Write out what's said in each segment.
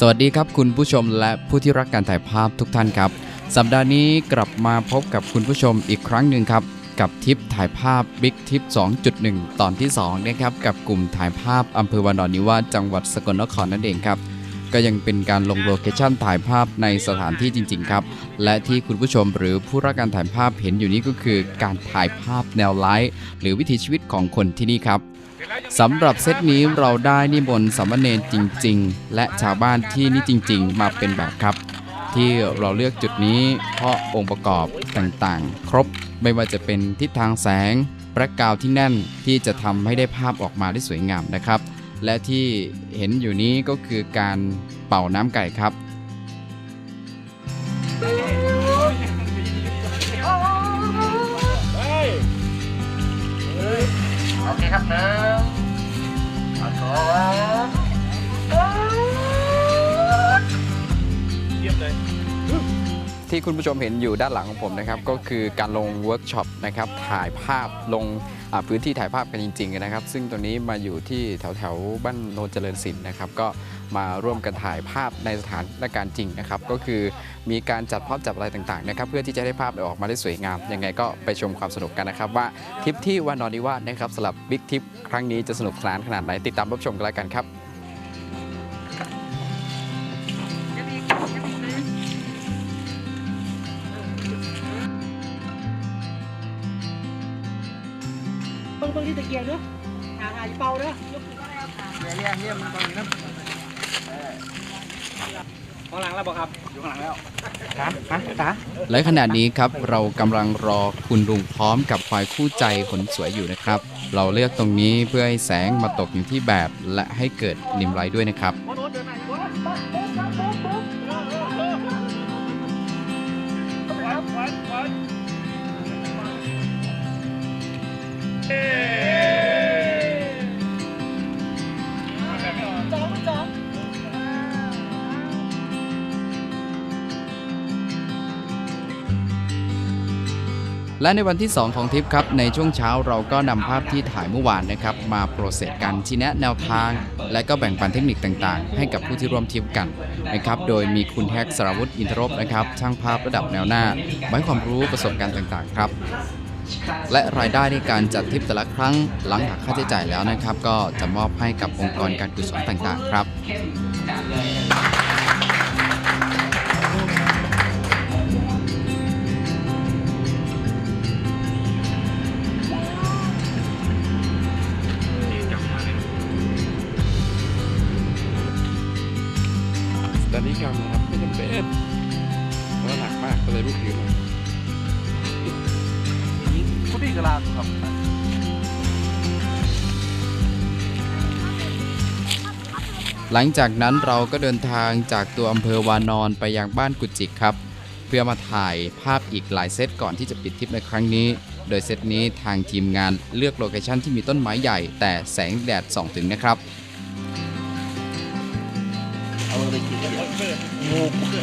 สวัสดีครับคุณผู้ชมและผู้ที่รักการถ่ายภาพทุกท่านครับ สัปดาห์นี้กลับมาพบกับคุณผู้ชมอีกครั้งหนึ่งครับ กับทริปถ่ายภาพ Big Tip 2.1 ตอนที่2นะครับกับกลุ่มถ่ายภาพอำเภอวานอนนิวาสจังหวัดสกลนครนั่นเองครับ ก็ยังเป็นการลงโลเคชั่นถ่ายภาพในสถานที่จริง ๆ ครับ และที่คุณผู้ชมหรือผู้รักการถ่ายภาพเห็นอยู่นี้ก็คือ การถ่ายภาพแนวไลฟ์หรือวิถีชีวิตของคนที่นี่ครับ สำหรับเซตนี้เราได้นิมนต์สามเณรจริง ๆ และชาวบ้านที่นี่จริง ๆ มาเป็นแบบครับ ที่เราเลือกจุดนี้เพราะองค์ประกอบต่างๆ ครบไม่ว่าจะเป็นทิศทางแสงแบล็กาวที่แน่นที่จะทำให้ได้ภาพออกมาได้สวยงามนะครับ และที่เห็นอยู่นี้ก็คือการเป่าน้ำไก่ครับ ที่คุณผู้ชมเห็นอยู่ด้านหลังของผมนะครับก็คือการลงเวิร์กช็อปนะครับถ่ายภาพลงพื้นที่ถ่ายภาพกันจริงๆนะครับ ซึ่งตรงนี้มาอยู่ที่แถวแถวบ้านโนนเจริญศิลป์นะครับก็มาร่วมกันถ่ายภาพในสถานการณ์จริงนะครับ ก็คือมีการจัดภาพจัดอะไรต่างๆนะครับเพื่อที่จะได้ภาพออกมาได้สวยงามยังไงก็ไปชมความสนุกกันนะครับ ว่าทริปที่วานอนิวาสนะครับสำหรับบิ๊กทริปครั้งนี้จะสนุกสนานขนาดไหนติดตามรับชมกันแล้วกันครับ เบิ่งเบิ่งที่ตะเกียงเนาะหาหาเป่าเนาะยกเรียนเรียนมันตอนนี้นะข้างหลังแล้วบอกครับ อยู่ข้างหลังแล้วฮะฮะตาและขณะนี้ครับเรากำลังรอคุณลุงพร้อมกับควายคู่ใจขนสวยอยู่นะครับ เราเลือกตรงนี้เพื่อให้แสงมาตกอยู่ที่แบบและให้เกิดริมไลท์ด้วยนะครับ และในวันที่ 2 ของทริปครับ ในช่วงเช้าเราก็นำภาพที่ถ่ายเมื่อวานนะครับ มาโปรเซสกันชี้แนะแนวทาง และก็แบ่งปันเทคนิคต่างๆ ให้กับผู้ที่ร่วมทริปกันนะครับ โดยมีคุณแฮกสราวุธอินทรบนะครับ ช่างภาพระดับแนวหน้าไว้ความรู้ประสบการณ์ต่างๆ ครับและรายได้ในการจัดทริปแต่ละครั้งหลังหักค่าใช้จ่ายแล้วนะครับ ก็จะมอบให้กับองค์กรการกุศลต่างๆ ครับ หลังจากนั้นเราก็เดินทางจากตัวอำเภอวานอนไปยังบ้านกุจิกครับ เพื่อมาถ่ายภาพอีกหลายเซตก่อนที่จะปิดทริปในครั้งนี้ โดยเซตนี้ทางทีมงานเลือกโลเคชั่นที่มีต้นไม้ใหญ่ แต่แสงแดดส่องถึงนะครับเอาไปกินงู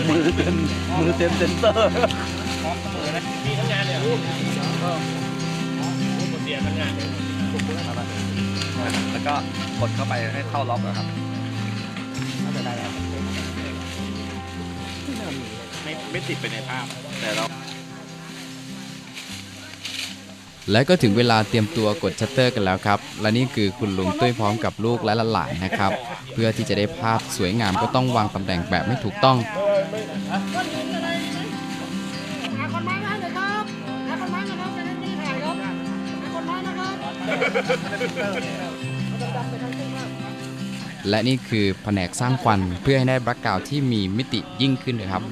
มือเต็มมือเต็มเซนเตอร์แล้วก็กดเข้าไปให้เข้าล็อกนะครับน่า จะได้แล้วไม่ไม่ติดไปในภาพ แต่เรา และก็ถึงเวลาเตรียมตัวกดชัตเตอร์กันแล้วครับ และนี่คือคุณลุงตุ้ยพร้อมกับลูกและหลานๆนะครับ เพื่อที่จะได้ภาพสวยงามก็ต้องวางตำแหน่งแบบไม่ถูกต้องหาคนไม้มาให้หน่อยครับหาคนไม้นะครับไปนั่งนี่ถ่ายครับหาคนไม้นะครับ และนี่คือแผนกสร้างควันเพื่อให้ได้แบล็กกราวที่มีมิติยิ่งขึ้นนะครับ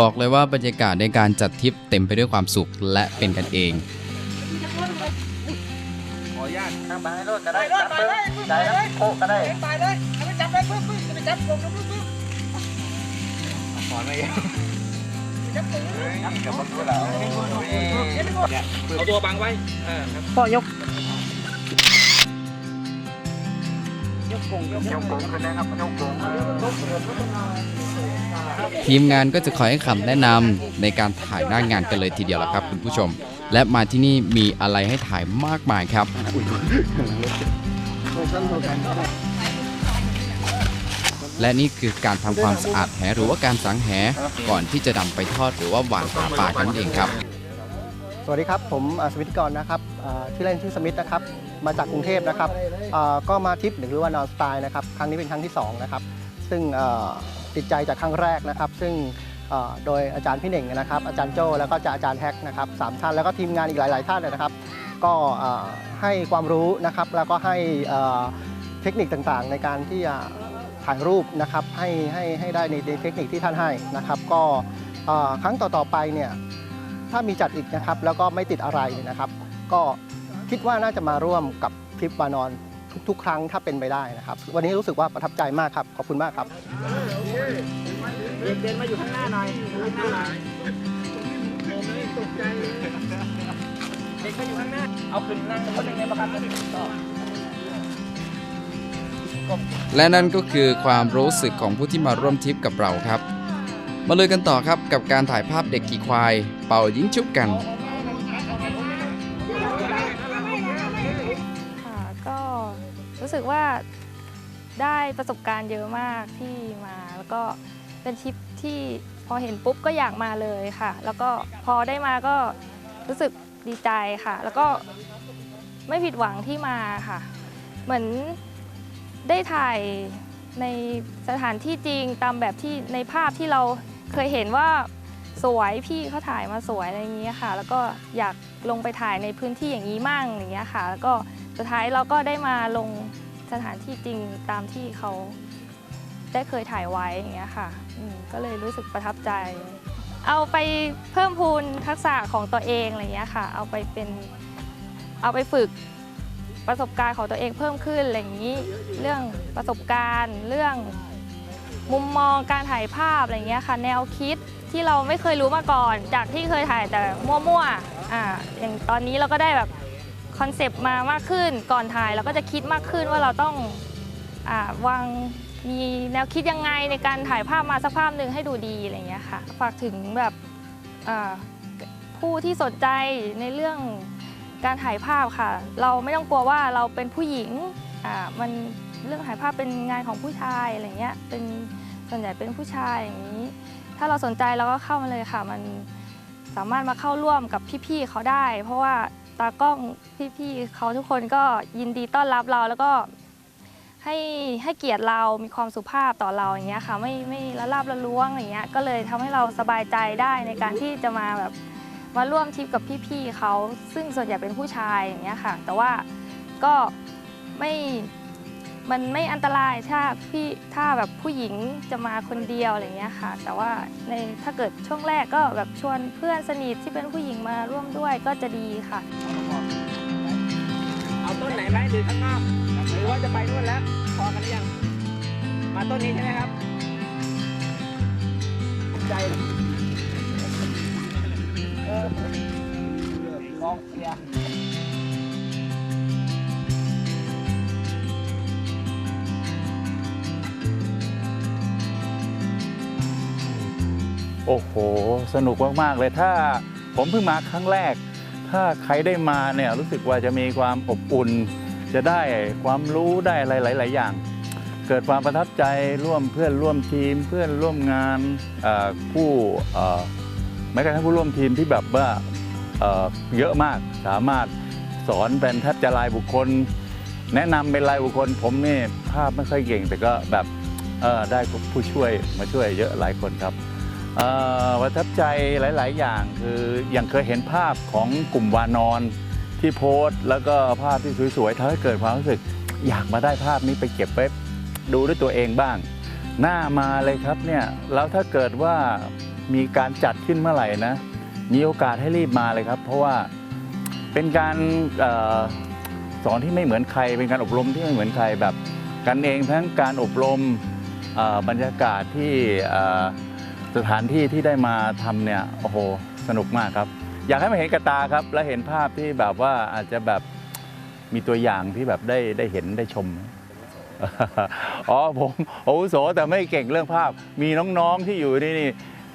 บอกเลยว่าบรรยากาศในการจัดทริปเต็มไปด้วยความสุขและเป็นกันเอง ขออนุญาตนั่งไปให้รถก็ได้จับมือได้ครับโคก็ได้ไปเลยไปจับไปปึ๊บปึ๊บจะไปจับลงปึ๊บปึ๊บขอไม่จับตึงกับรถ เราเอาตัวบังไว้พ่อยก ยกทีมงานก็จะคอยให้คำแนะนำในการถ่ายหน้างานกันเลยทีเดียวละครับคุณผู้ชม และมาที่นี่มีอะไรให้ถ่ายมากมายครับ และนี่คือการทำความสะอาดแหหรือว่าการสังแหก่อนที่จะนำไปทอดหรือว่าหวานหาปลากันนั่นเองครับ สวัสดีครับ ผมสมิทธิกรนะครับชื่อเล่นชื่อสมิธนะครับ มาจากกรุงเทพนะครับก็มาทริปหรือว่านอนสไตล์นะครับ ครั้งนี้เป็นครั้งที่2นะครับ ซึ่งติดใจจากครั้งแรกนะครับ ซึ่งโดยอาจารย์พี่เหน่งนะครับ อาจารย์โจ้แล้วก็จะอาจารย์แฮกนะครับสามท่านแล้วก็ทีมงานอีกหลาย ๆ ท่านนะครับ ก็ให้ความรู้นะครับแล้วก็ให้เทคนิคต่างๆ ในการที่จะ ถ่ายรูปนะครับให้ให้ให้ได้ในเทคนิคที่ท่านให้นะครับ ก็ครั้งต่อๆไปเนี่ยถ้ามีจัดอีกนะครับ แล้วก็ไม่ติดอะไรนะครับ ก็คิดว่าน่าจะมาร่วมกับทริปวานอนทุกๆ ครั้งถ้าเป็นไปได้นะครับ วันนี้รู้สึกว่าประทับใจมากครับ ขอบคุณมากครับเด็กเดินมาอยู่ข้างหน้าหน่อยข้างหน้าหน่อยตกใจเด็กมาอยู่ข้างหน้า เอาขึ้นนั่งคนหนึ่งในประกันก็ และนั่นก็คือความรู้สึกของผู้ที่มาร่วมทริปกับเราครับ มาเลยกันต่อครับกับการถ่ายภาพเด็กขี่ควาย เป่ายิงชุบกัน ค่ะก็รู้สึกว่าได้ประสบการณ์เยอะมากที่มาแล้วก็เป็นทริปที่พอเห็นปุ๊บก็อยากมาเลยค่ะ แล้วก็พอได้มาก็รู้สึกดีใจค่ะ แล้วก็ไม่ผิดหวังที่มาค่ะ เหมือน ได้ถ่ายในสถานที่จริงตามแบบที่ในภาพที่เราเคยเห็นว่าสวยพี่เขาถ่ายมาสวยอะไรอย่างเงี้ยค่ะ แล้วก็อยากลงไปถ่ายในพื้นที่อย่างนี้มั่งอย่างเงี้ยค่ะ แล้วก็สุดท้ายเราก็ได้มาลงสถานที่จริงตามที่เขาได้เคยถ่ายไว้อย่างเงี้ยค่ะก็เลยรู้สึกประทับใจ เอาไปเพิ่มพูนทักษะของตัวเองอะไรเงี้ยค่ะ เอาไปเป็นเอาไปฝึก ประสบการณ์ของตัวเองเพิ่มขึ้นอะไรอย่างนี้ เรื่องประสบการณ์ เรื่องมุมมองการถ่ายภาพอะไรเงี้ยค่ะ แนวคิดที่เราไม่เคยรู้มาก่อน จากที่เคยถ่ายแต่มั่วๆอ่าอย่างตอนนี้เราก็ได้แบบคอนเซปต์มามากขึ้นก่อนถ่ายเราก็จะคิดมากขึ้นว่าเราต้องอาวางมีแนวคิดยังไงในการถ่ายภาพมาสักภาพหนึ่งให้ดูดีอะไรอย่างเงี้ยค่ะฝากถึงแบบอ่าผู้ที่สนใจในเรื่อง การถ่ายภาพค่ะ เราไม่ต้องกลัวว่าเราเป็นผู้หญิงอ่ามันเรื่องถ่ายภาพเป็นงานของผู้ชายอะไรเงี้ยเป็นส่วนใหญ่เป็นผู้ชายอย่างนี้ ถ้าเราสนใจเราก็เข้ามาเลยค่ะ มันสามารถมาเข้าร่วมกับพี่ๆเขาได้ เพราะว่าตากล้องพี่ๆเขาทุกคนก็ยินดีต้อนรับเราแล้วก็ให้ให้เกียรติเรามีความสุภาพต่อเราอย่างเงี้ยค่ะ ไม่ไม่ละลาบละล้วงอย่างเงี้ยก็เลยทำให้เราสบายใจได้ในการที่จะมาแบบ มาร่วมทริปกับพี่ๆเขาซึ่งส่วนใหญ่เป็นผู้ชายอย่างเงี้ยค่ะ แต่ว่าก็ไม่มันไม่อันตรายถ้าพี่ถ้าแบบผู้หญิงจะมาคนเดียวอะไรเงี้ยค่ะ แต่ว่าในถ้าเกิดช่วงแรกก็แบบชวนเพื่อนสนิทที่เป็นผู้หญิงมาร่วมด้วยก็จะดีค่ะ เอาต้นไหนไหมหรือข้างนอกหรือว่าจะไปนู่นแล้ว พอกันหรือยัง มาต้นนี้ใช่ไหมครับใจ เองเสียโอ้โห สนุกมาก ๆ เลยถ้าผมเพิ่งมาครั้งแรก ถ้าใครได้มาเนี่ยรู้สึกว่าจะมีความอบอุ่น จะได้ความรู้ได้อะไรหลาย ๆ อย่าง เกิดความประทับใจร่วมเพื่อนร่วมทีม เพื่อนร่วมงานผู้ แม้กระทั่งผู้ร่วมทีมที่แบบว่าเเยอะมากสามารถสอนเป็นแทบจะรายบุคคล แนะนำเป็นรายบุคคล ผมนี่ภาพไม่ค่อยเก่ง แต่ก็แบบได้ผู้ช่วยมาช่วยเยอะหลายคนครับประทับใจหลาย ๆ อย่างคืออย่างเคยเห็นภาพของกลุ่มวานอนที่โพสต์แล้วก็ภาพที่สวยๆทำให้เกิดความรู้สึก อยากมาได้ภาพนี้ไปเก็บไว้ดูด้วยตัวเองบ้าง หน้ามาเลยครับเนี่ยแล้วถ้าเกิดว่า มีการจัดขึ้นเมื่อไหร่นะ มีโอกาสให้รีบมาเลยครับ เพราะว่าเป็นการออสอนที่ไม่เหมือนใคร เป็นการอบรมที่ไม่เหมือนใครแบบกันเองทั้งการอบรมบรรยากาศที่สถานที่ที่ได้มาทำเนี่ยโอ้โหสนุกมากครับ อยากให้มาเห็นกระตาครับ และเห็นภาพที่แบบว่าอาจจะแบบมีตัวอย่างที่แบบได้ได้เห็นได้ชมอ๋อผมโอาวุโสแต่ไม่เก่งเรื่องภาพ มีน้องๆที่อยู่ที่นี่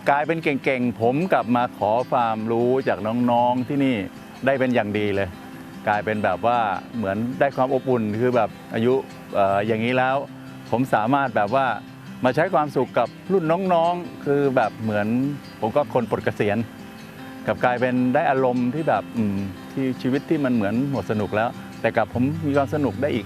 กลายเป็นเก่งๆ ผมกลับมาขอความรู้จากน้องๆที่นี่ได้เป็นอย่างดีเลย กลายเป็นแบบว่าเหมือนได้ความอบอุ่นคือแบบอายุเอ่อย่างนี้แล้ว ผมสามารถแบบว่ามาใช้ความสุขกับรุ่นน้องๆ คือแบบเหมือนผมก็คนปลดเกษียณกับกลายเป็นได้อารมณ์ที่แบบที่ชีวิตที่มันเหมือนหมดสนุกแล้ว แต่กับผมมีความสนุกได้อีก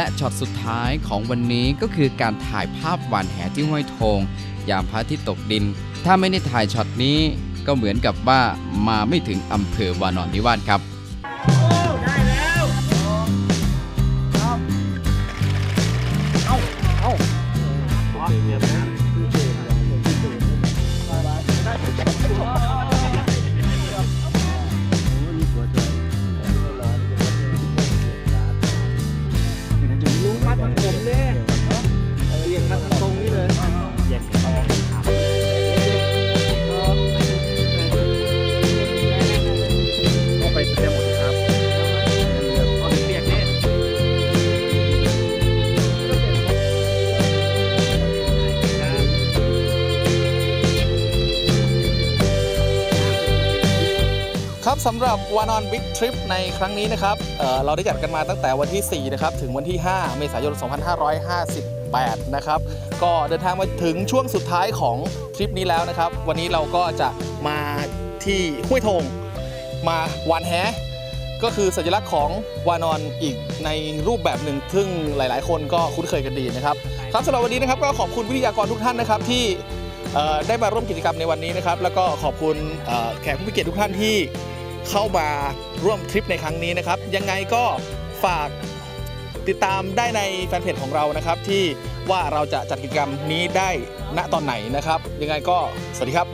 และช็อตสุดท้ายของวันนี้ก็คือการถ่ายภาพหวานแหที่ห้วยโทง ยามพระอาทิตย์ตกดิน ถ้าไม่ได้ถ่ายช็อตนี้ก็เหมือนกับว่ามาไม่ถึงอำเภอวานอนนิวาสครับ สำหรับวานอนบิ๊กทริปในครั้งนี้นะครับเเราได้จัดกันมาตั้งแต่วันที่ 4 นะครับ ถึงวันที่ 5 เมษายน 2558 นะครับ ก็เดินทางมาถึงช่วงสุดท้ายของทริปนี้แล้วนะครับ วันนี้เราก็จะมาที่ห้วยทง มาวานแฮก็คือสัญลักษณ์ของวานอนอีกในรูปแบบหนึ่งซึ่งหลาย ๆ คนก็คุ้นเคยกันดีนะครับครับสำหรับวันนี้นะครับก็ขอบคุณวิทยากรทุกท่านนะครับที่ได้มาร่วมกิจกรรมในวันนี้นะครับ แล้วก็ขอบคุณแขกผู้มีเกียรติทุกท่านที่ เข้ามาร่วมทริปในครั้งนี้นะครับ ยังไงก็ฝากติดตามได้ในแฟนเพจของเรานะครับ ที่ว่าเราจะจัดกิจกรรมนี้ได้ณตอนไหนนะครับ ยังไงก็สวัสดีครับ